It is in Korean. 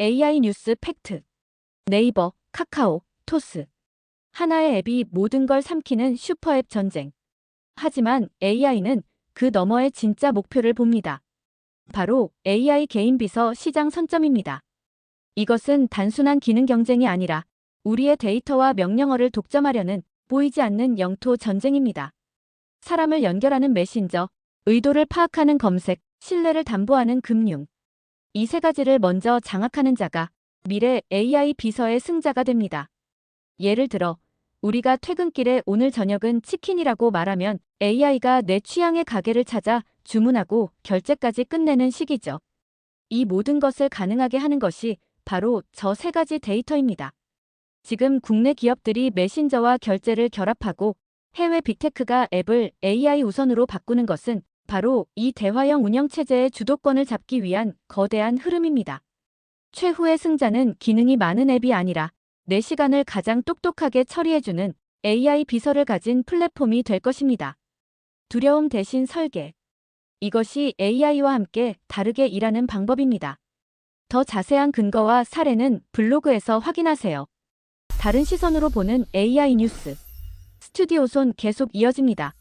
AI 뉴스 팩트. 네이버, 카카오, 토스. 하나의 앱이 모든 걸 삼키는 슈퍼앱 전쟁. 하지만 AI는 그 너머의 진짜 목표를 봅니다. 바로 AI 개인 비서 시장 선점입니다. 이것은 단순한 기능 경쟁이 아니라 우리의 데이터와 명령어를 독점하려는 보이지 않는 영토 전쟁입니다. 사람을 연결하는 메신저, 의도를 파악하는 검색, 신뢰를 담보하는 금융. 이 세 가지를 먼저 장악하는 자가 미래 AI 비서의 승자가 됩니다. 예를 들어, 우리가 퇴근길에 오늘 저녁은 치킨이라고 말하면 AI가 내 취향의 가게를 찾아 주문하고 결제까지 끝내는 시기죠. 이 모든 것을 가능하게 하는 것이 바로 저 세 가지 데이터입니다. 지금 국내 기업들이 메신저와 결제를 결합하고 해외 빅테크가 앱을 AI 우선으로 바꾸는 것은 바로 이 대화형 운영체제의 주도권을 잡기 위한 거대한 흐름입니다. 최후의 승자는 기능이 많은 앱이 아니라 내 시간을 가장 똑똑하게 처리해주는 AI 비서를 가진 플랫폼이 될 것입니다. 두려움 대신 설계. 이것이 AI와 함께 다르게 일하는 방법입니다. 더 자세한 근거와 사례는 블로그에서 확인하세요. 다른 시선으로 보는 AI 뉴스. 스튜디오손 계속 이어집니다.